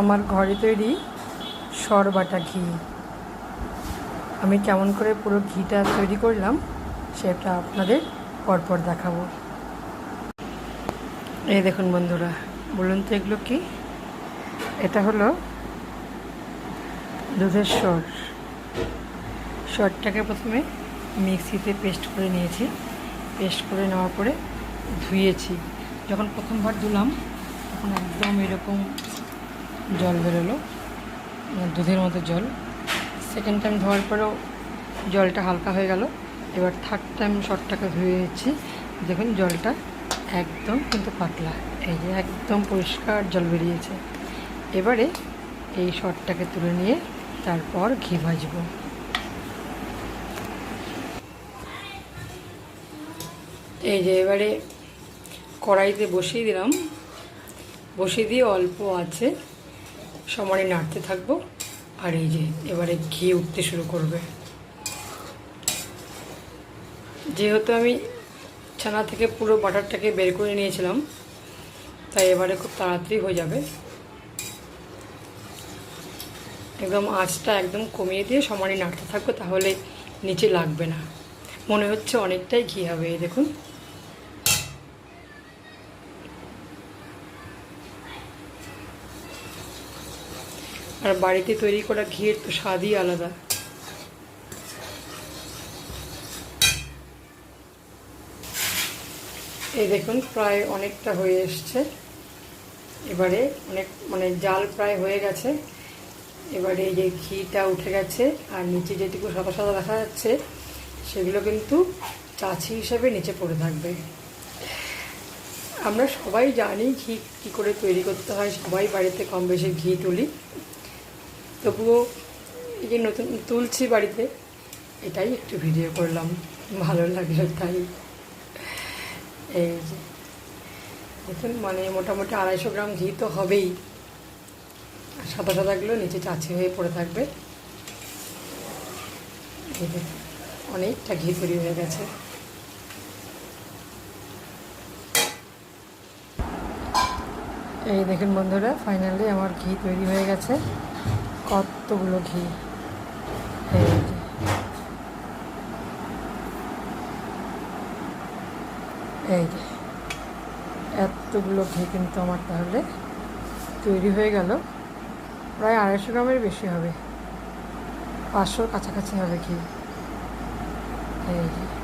আমার ঘরে তৈরি সরবাটা ঘি। আমি কেমন করে পুরো ঘিটা তৈরি করলাম, সেটা আপনাদের পরপর দেখাবো। এই দেখুন বন্ধুরা, বলুন তো এগুলো কি? এটা হলো দুধের সর। সরটাকে প্রথমে মিক্সিতে পেস্ট করে নিয়েছি। পেস্ট করে নেওয়ার পরে ধুয়েছি। যখন প্রথমবার ধুলাম, তখন একদম এরকম জল বেরোলো। দুধের মতো জল। সেকেন্ড টাইম ধোয়ার পরেও জলটা হালকা হয়ে গেল। এবার থার্ড টাইম শর্টটাকে ধুয়ে নিচ্ছি। দেখুন, জলটা একদম কিন্তু পাতলা। এই যে একদম পরিষ্কার জল বেরিয়েছে। এবারে এই শর্টটাকে তুলে নিয়ে তারপর ঘি ভাজবো। এই যে এবারে কড়াইতে বসিয়ে দিলাম। বসিয়ে দিয়ে অল্প আছে। সমানে নাড়তে থাকব। আর এই যে এবারে ঘি উঠতে শুরু করবে। যেহেতু আমি ছানা থেকে পুরো বাটারটাকে বের করে নিয়েছিলাম, তাই এবারে খুব তাড়াতাড়ি হয়ে যাবে। একদম আঁচটা একদম কমিয়ে দিয়ে সমানে নাড়তে থাকব, তাহলে নিচে লাগবে না। মনে হচ্ছে অনেকটাই ঘি হবে, এই দেখুন। আর বাড়িতে তৈরি করা ঘিয়ের তো স্বাদই আলাদা। এই দেখুন, প্রায় অনেকটা হয়ে এসছে। এবারে অনেক মানে জাল প্রায় হয়ে গেছে। এবারে এই যে ঘিটা উঠে গেছে, আর নিচে যেটুকু সাদা সাদা দেখা যাচ্ছে, সেগুলো কিন্তু চাছি হিসাবে নিচে পড়ে থাকবে। আমরা সবাই জানি ঘি কী করে তৈরি করতে হয়, সবাই বাড়িতে কম বেশি ঘি তুলি। তবুও এই যে নতুন, তুলছি বাড়িতে। এটাই একটু ভিডিও করলাম, ভালো লাগল তাই। এই যে, দেখুন মানে মোটামুটি আড়াইশো গ্রাম ঘি তো হবেই। সাদা সাদাগুলো নিচে চাচি হয়ে পড়ে থাকবে। অনেকটা ঘি তৈরি হয়ে গেছে। এই দেখুন বন্ধুরা ফাইনালি আমার ঘি তৈরি হয়ে গেছে। কতগুলো ঘি? এই যে, এতগুলো ঘি কিন্তু আমার তাহলে তৈরি হয়ে গেল। প্রায় আড়াইশো গ্রামের বেশি হবে। পাঁচশোর কাছাকাছি হবে ঘি। এই যে।